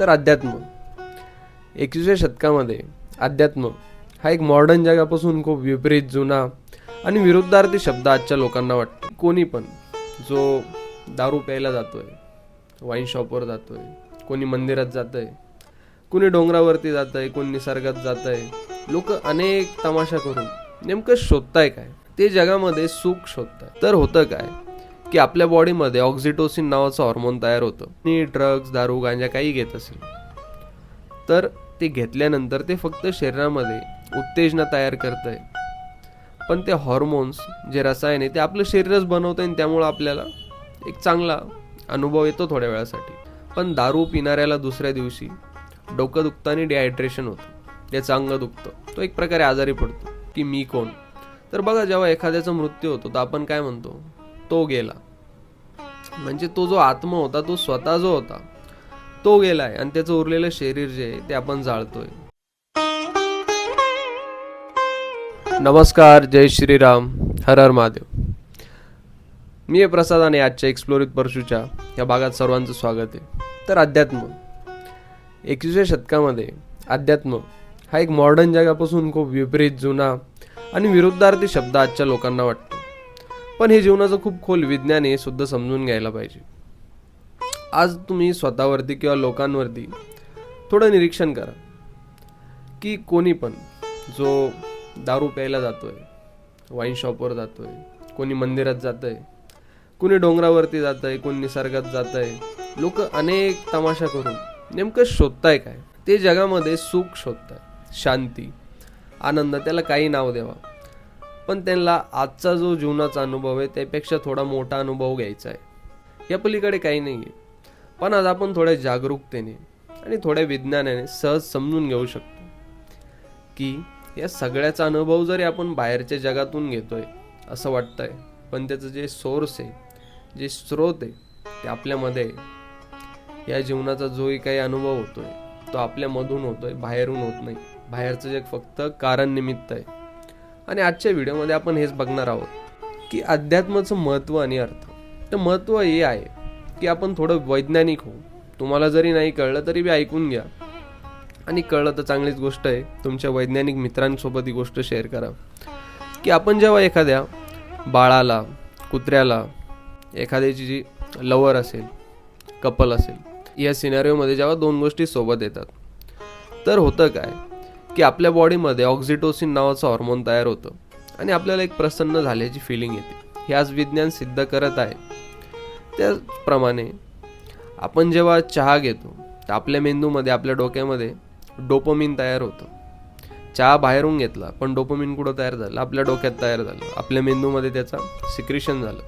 तर अध्यात्म. एकविसव्या शतकामध्ये अध्यात्म हा एक मॉडर्न जगापासून खूप विपरीत जुना आणि विरुद्धार्थी शब्द आजच्या लोकांना वाटतो. कोणी पण जो दारू प्यायला जातोय वाईन शॉपवर जातोय कोणी मंदिरात जातंय कोणी डोंगरावरती जातंय कोणी निसर्गात जातंय लोक अनेक तमाशा करून नेमकं शोधताय काय? ते जगामध्ये सुख शोधताय. तर होतं काय? की आपल्या बॉडीमध्ये ऑक्झिटोसिन नावाचं हॉर्मोन तयार होतं. आणि ड्रग्ज दारू गांजा काही घेत असेल. तर ते घेतल्यानंतर ते फक्त शरीरामध्ये उत्तेजना तयार करत आहे पण ते हॉर्मोन्स जे रसायन आहे ते आपलं शरीरच बनवतं आणि त्यामुळं आपल्याला एक चांगला अनुभव येतो थोड्या वेळासाठी. पण दारू पिणाऱ्याला दुसऱ्या दिवशी डोकं दुखतं आणि डिहायड्रेशन होतं. त्याचं अंग दुखतं. तो एक प्रकारे आजारी पडतो. की मी कोण? तर बघा जेव्हा एखाद्याचा मृत्यू होतो तर आपण काय म्हणतो? तो गेला. म्हणजे तो जो आत्मा होता तो स्वतः जो होता तो गेलाय आणि त्याचं उरलेलं शरीर जे आहे ते आपण जाळतोय. नमस्कार जय श्रीराम हर हर महादेव. मी आहे प्रसाद आणि आजच्या एक्सप्लोरित परशूच्या या भागात सर्वांचं स्वागत आहे. तर अध्यात्म एकविसव्या शतकामध्ये अध्यात्म हा एक मॉडर्न जगापासून खूप विपरीत जुना आणि विरुद्धार्थी शब्द आजच्या लोकांना वाटतो. पण हे जीवनाचं खूप खोल विज्ञान हे सुद्धा समजून घ्यायला पाहिजे. आज तुम्ही स्वतःवरती किंवा लोकांवरती थोडं निरीक्षण करा. की कोणी पण जो दारू प्यायला जातोय वाईन शॉपवर जातोय कोणी मंदिरात जातंय कोणी डोंगरावरती जातंय कोणी निसर्गात जातंय लोक अनेक तमाशा करून नेमकं शोधताय काय? ते जगामध्ये सुख शोधताय. शांती आनंद त्याला काही नाव द्यावा. पण त्यांना आजचा जो जीवनाचा अनुभव आहे त्यापेक्षा थोडा मोठा अनुभव घ्यायचा आहे. या पलीकडे काही नाही आहे. पण आज आपण थोड्या जागरूकतेने आणि थोड्या विज्ञानाने सहज समजून घेऊ शकतो की या सगळ्याचा अनुभव जरी आपण बाहेरच्या जगातून घेतोय असं वाटतंय पण त्याचं जे सोर्स आहे जे स्रोत आहे ते आपल्यामध्ये या जीवनाचा जोही काही अनुभव होतोय तो आपल्यामधून होतोय बाहेरून होत नाही. बाहेरचं जग फक्त कारण निमित्त आहे. आणि आजच्या व्हिडिओमध्ये आपण हेच बघणार आहोत की अध्यात्माचं महत्त्व आणि अर्थ. तर महत्त्व हे आहे की आपण थोडं वैज्ञानिक होऊ. तुम्हाला जरी नाही कळलं तरी बी ऐकून घ्या. आणि कळलं तर चांगलीच गोष्ट आहे. तुमच्या वैज्ञानिक मित्रांसोबत ही गोष्ट शेअर करा. की आपण जेव्हा एखाद्या बाळाला कुत्र्याला एखाद्याची जी लवर असेल कपल असेल या सिनारिओमध्ये जेव्हा दोन गोष्टी सोबत येतात तर होतं काय? की आपल्या बॉडीमध्ये ऑक्झिटोसिन नावाचं हॉर्मोन तयार होतं. आणि आपल्याला एक प्रसन्न झाल्याची फिलिंग येते. हे आज विज्ञान सिद्ध करत आहे. त्याचप्रमाणे आपण जेव्हा चहा घेतो तर आपल्या मेंदूमध्ये आपल्या डोक्यामध्ये डोपोमिन तयार होतं. चहा बाहेरून घेतला पण डोपोमिन कुठं तयार झालं? आपल्या डोक्यात तयार झालं. आपल्या मेंदूमध्ये त्याचा सिक्रेशन झालं.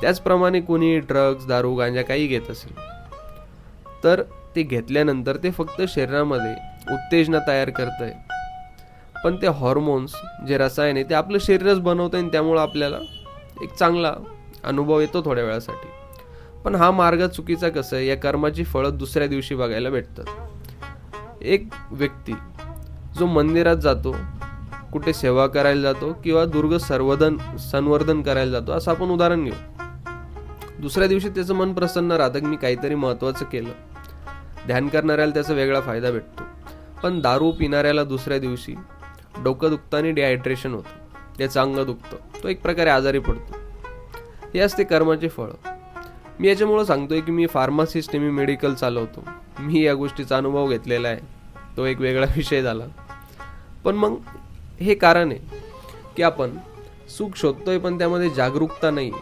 त्याचप्रमाणे कोणी ड्रग्ज दारू गांजा काही घेत असेल तर ते घेतल्यानंतर ते फक्त शरीरामध्ये उत्तेजना तयार करतं आहे पण ते हॉर्मोन्स जे रसायन आहे ते आपलं शरीरच बनवतं आणि त्यामुळं आपल्याला एक चांगला अनुभव येतो थोड्या वेळासाठी. पण हा मार्ग चुकीचा कसं आहे? या कर्माची फळं दुसऱ्या दिवशी बघायला भेटतात. एक व्यक्ती जो मंदिरात जातो कुठे सेवा करायला जातो किंवा दुर्ग सर्वधन संवर्धन करायला जातो असं आपण उदाहरण घेऊ. दुसऱ्या दिवशी त्याचं मन प्रसन्न राहतं की मी काहीतरी महत्त्वाचं केलं. ध्यान करणाऱ्याला त्याचा वेगळा फायदा भेटतो. पण दारू पिणाऱ्याला दुसऱ्या दिवशी डोकं दुखतं आणि डिहायड्रेशन होतं. त्याचं अंग दुखतं. तो एक प्रकारे आजारी पडतो. हे असते कर्माचे फळं. मी याच्यामुळं सांगतोय की मी फार्मासिस्ट मी मेडिकल चालवतो. मी या गोष्टीचा अनुभव घेतलेला आहे. तो एक वेगळा विषय झाला. पण मग हे कारण आहे की आपण सुख शोधतोय पण त्यामध्ये जागरूकता नाही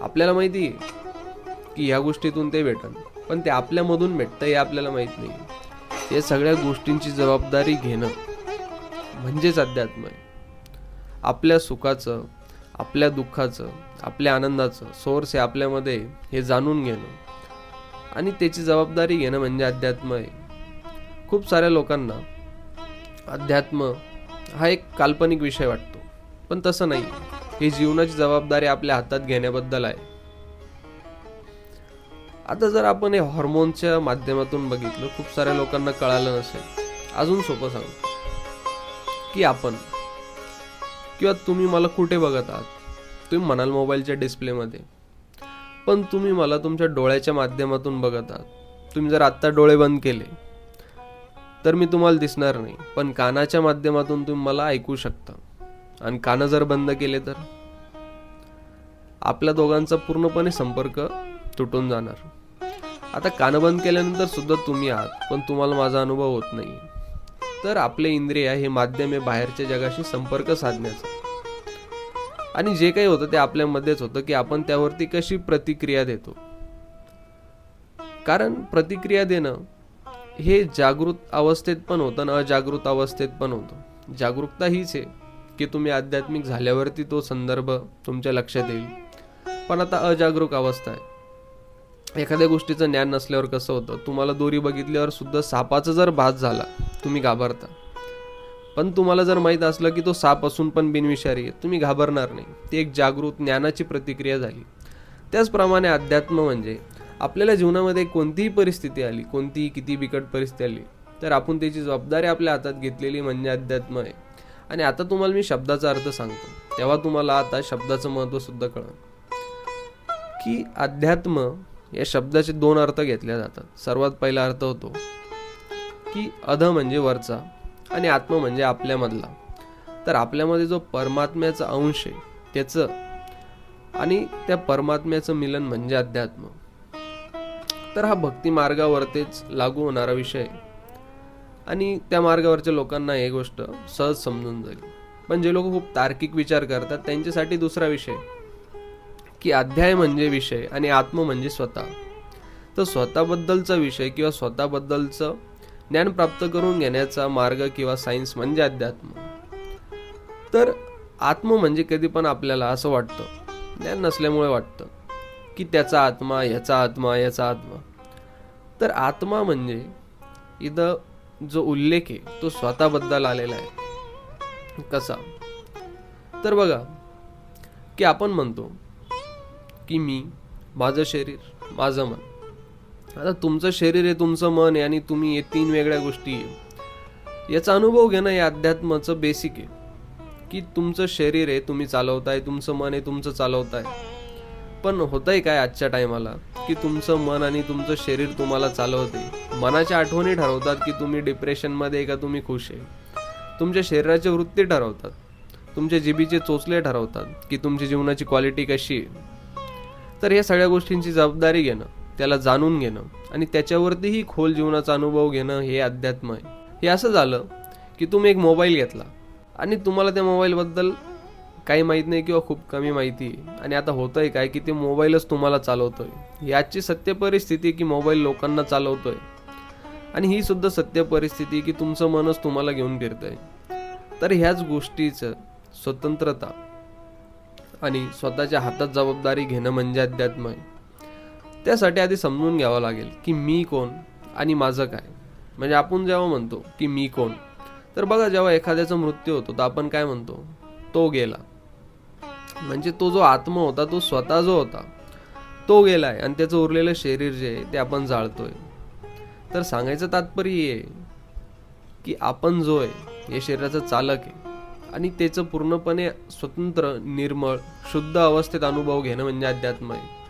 आपल्याला माहिती आहे की ह्या गोष्टीतून ते भेटल पण ते आपल्यामधून भेटतं हे आपल्याला माहीत नाही. या सगळ्या गोष्टींची जबाबदारी घेणं म्हणजेच अध्यात्म आहे. आपल्या सुखाचं आपल्या दुःखाचं आपल्या आनंदाचं सोर्स आहे आपल्यामध्ये हे जाणून घेणं आणि त्याची जबाबदारी घेणं म्हणजे अध्यात्म आहे. खूप साऱ्या लोकांना अध्यात्म हा एक काल्पनिक विषय वाटतो. पण तसं नाही. ही जीवनाची जबाबदारी आपल्या हातात घेण्याबद्दल आहे. आता जर आपण हे हॉर्मोनच्या माध्यमातून बघितलं खूप साऱ्या लोकांना कळालं नसेल. अजून सोपं सांगू. की आपण किंवा तुम्ही मला कुठे बघत आहात? तुम्ही म्हणाल मोबाईलच्या डिस्प्लेमध्ये. पण तुम्ही मला तुमच्या डोळ्याच्या माध्यमातून बघत आहात. तुम्ही जर आत्ता डोळे बंद केले तर मी तुम्हाला दिसणार नाही. पण कानाच्या माध्यमातून तुम्ही मला ऐकू शकता. आणि कानं जर बंद केले तर? आपल्या दोघांचा पूर्णपणे संपर्क तुटून जाणार. आता कानबंद केल्यानंतर सुद्धा तुम्ही आहात पण तुम्हाला माझा अनुभव होत नाही. तर आपले इंद्रिय हे माध्यम आहे बाहेरच्या जगाशी संपर्क साधण्याचं. आणि जे काही होतं ते आपल्यामध्येच होतं की आपण त्यावरती कशी प्रतिक्रिया देतो. कारण प्रतिक्रिया देणं हे जागृत अवस्थेत पण होतं आणि अजागृत अवस्थेत पण होतं. जागरूकता हीच आहे की तुम्ही आध्यात्मिक झाल्यावरती तो संदर्भ तुमच्या लक्षात येईल. पण आता अजागरूक अवस्था आहे. एखाद्या गोष्टीचं ज्ञान नसल्यावर कसं होतं? तुम्हाला दोरी बघितल्यावर सुद्धा सापाचा जर भास झाला तुम्ही घाबरता. पण तुम्हाला जर माहीत असलं की तो साप असून पण बिनविषारी आहे तुम्ही घाबरणार नाही. ती एक जागृत ज्ञानाची प्रतिक्रिया झाली. त्याचप्रमाणे अध्यात्म म्हणजे आपल्याला जीवनामध्ये कोणतीही परिस्थिती आली कोणतीही किती बिकट परिस्थिती आली तर आपण त्याची जबाबदारी आपल्या हातात घेतलेली म्हणजे अध्यात्म आहे. आणि आता तुम्हाला मी शब्दाचा अर्थ सांगतो. तेव्हा तुम्हाला आता शब्दाचं महत्त्व सुद्धा की अध्यात्म या शब्दाचे दोन अर्थ घेतले जातात. सर्वात पहिला अर्थ होतो की अध म्हणजे वरचा आणि आत्म म्हणजे आपल्यामधला. तर आपल्यामध्ये जो परमात्म्याचा अंश आहे त्याचं आणि त्या परमात्म्याचं मिलन म्हणजे अध्यात्म. तर हा भक्ती मार्गावरतीच लागू होणारा विषय आणि त्या मार्गावरच्या लोकांना ही गोष्ट सहज समजून जाईल. पण जे लोक खूप तार्किक विचार करतात त्यांच्यासाठी दुसरा विषय की अध्याय म्हणजे विषय आणि आत्म म्हणजे स्वतः. तर स्वतःबद्दलचा विषय किंवा स्वतःबद्दलचं ज्ञान प्राप्त करून घेण्याचा मार्ग किंवा सायन्स म्हणजे अध्यात्म. तर आत्म म्हणजे कधी पण आपल्याला असं वाटतं ज्ञान नसल्यामुळे वाटतं की त्याचा आत्मा ह्याचा आत्मा याचा आत्मा. तर आत्मा म्हणजे इथं जो उल्लेख आहे तो स्वतःबद्दल आलेला आहे. कसा? तर बघा की आपण म्हणतो की मी माझं शरीर माझं मन. आता तुमचं शरीर आहे तुमचं मन आहे आणि तुम्ही हे तीन वेगळ्या गोष्टी आहे. याचा अनुभव घेणं हे अध्यात्माचं बेसिक आहे. की तुमचं शरीर आहे तुम्ही चालवताय तुमचं मन आहे तुमचं चालवताय. पण होतंय काय आजच्या टायमाला? की तुमचं मन आणि तुमचं शरीर तुम्हाला चालवते. मनाच्या आठवणी ठरवतात की तुम्ही डिप्रेशनमध्ये आहे का तुम्ही खुश आहे. तुमच्या शरीराची वृत्ती ठरवतात. तुमच्या जिबीचे चोचले ठरवतात की तुमची जीवनाची क्वालिटी कशी आहे. तर या सगळ्या गोष्टींची जबाबदारी घेणं त्याला जाणून घेणं आणि त्याच्यावरतीही खोल जीवनाचा अनुभव घेणं हे अध्यात्म आहे. हे असं झालं की तुम्ही एक मोबाईल घेतला आणि तुम्हाला त्या मोबाईलबद्दल काही माहीत नाही किंवा खूप कमी माहिती आहे. आणि आता होतं आहे काय की ते मोबाईलच तुम्हाला चालवतो आहे याची सत्य परिस्थिती की मोबाईल लोकांना चालवतो आहे आणि ही सुद्धा सत्य परिस्थिती की तुमचं मनच तुम्हाला घेऊन फिरतंय. तर ह्याच गोष्टीचं स्वतंत्रता आणि स्वतःच्या हातात जबाबदारी घेणं म्हणजे अध्यात्म आहे. त्यासाठी आधी समजून घ्यावं लागेल की मी कोण आणि माझं काय. म्हणजे आपण जेव्हा म्हणतो की मी कोण तर बघा जेव्हा एखाद्याचा मृत्यू होतो तर आपण काय म्हणतो? तो गेला. म्हणजे तो जो आत्मा होता तो स्वतः जो होता तो गेलाय आणि त्याचं उरलेलं शरीर जे आहे ते आपण जाळतोय. तर सांगायचं तात्पर्य आहे की आपण जो आहे हे शरीराचा चालक आहे. आणि त्याचं पूर्णपणे स्वतंत्र निर्मळ शुद्ध अवस्थेत अनुभव घेणं म्हणजे अध्यात्म आहे.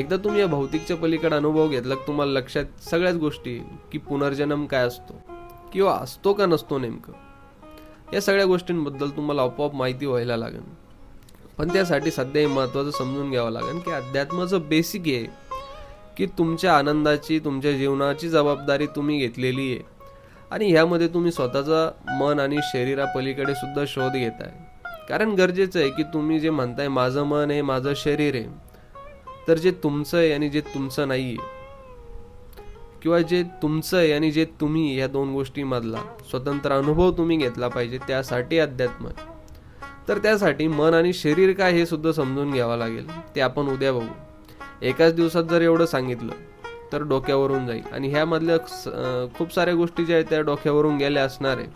एकदा तुम्ही या भौतिकच्या पलीकडे अनुभव घेतला तुम्हाला लक्षात सगळ्याच गोष्टी की पुनर्जन्म काय असतो किंवा असतो का नसतो नेमकं? या सगळ्या गोष्टींबद्दल तुम्हाला आपोआप माहिती व्हायला लागेल. पण त्यासाठी सध्या हे महत्त्वाचं समजून घ्यावं लागेल की अध्यात्माचं बेसिक आहे की तुमच्या आनंदाची तुमच्या जीवनाची जबाबदारी तुम्ही घेतलेली आहे. आणि ह्यामध्ये तुम्ही स्वतःचा मन आणि शरीरापलीकडे सुद्धा शोध घेताय. कारण गरजेचं आहे की तुम्ही जे म्हणताय माझं मन आहे माझं शरीर आहे तर जे तुमचं आहे आणि जे तुमचं नाही आहे किंवा जे तुमचं आहे आणि जे तुम्ही या दोन गोष्टीमधला स्वतंत्र अनुभव तुम्ही घेतला पाहिजे त्यासाठी अध्यात्म तर त्यासाठी मन आणि शरीर काय हे सुद्धा समजून घ्यावं लागेल. ते आपण उद्या बघू. एकाच दिवसात जर एवढं सांगितलं तर डोक्यावरून जाईल. आणि ह्यामधल्या खूप साऱ्या गोष्टी ज्या आहेत त्या डोक्यावरून गेल्या असणार आहे.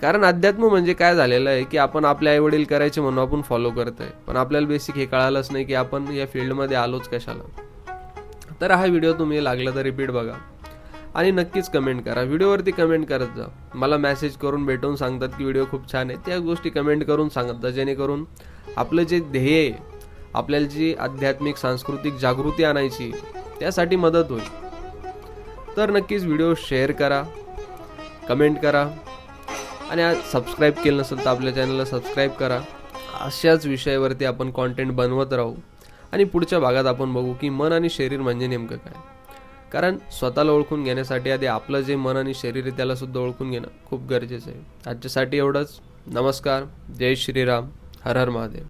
कारण अध्यात्म म्हणजे काय झालेलं आहे की आपण आपले आईवडील करायचे म्हणून आपण फॉलो करत आहे पण आपल्याला बेसिक हे कळालंच नाही की आपण या फील्डमध्ये आलोच कशाला. तर हा व्हिडिओ तुम्ही लागला तर रिपीट बघा. आणि नक्कीच कमेंट करा. व्हिडिओवरती कमेंट करत जा. मला मेसेज करून भेटून सांगतात की व्हिडिओ खूप छान आहे. त्या गोष्टी कमेंट करून सांगत जा जेणेकरून आपलं जे ध्येय आहे आपल्याला जी आध्यात्मिक सांस्कृतिक जागृती आणायची त्यासाठी मदत होईल. तर नक्कीच व्हिडिओ शेअर करा कमेंट करा आणि आज सबस्क्राईब केलं नसेल तर आपल्या चॅनलला सबस्क्राईब करा. अशाच विषयावरती आपण कॉन्टेंट बनवत राहू आणि पुढच्या भागात आपण बघू की मन आणि शरीर म्हणजे नेमकं काय. कारण स्वतःला ओळखून घेण्यासाठी आधी आपलं जे मन आणि शरीर आहे त्यालासुद्धा ओळखून घेणं खूप गरजेचं आहे. आजच्यासाठी एवढंच. नमस्कार. जय श्रीराम. हर हर महादेव.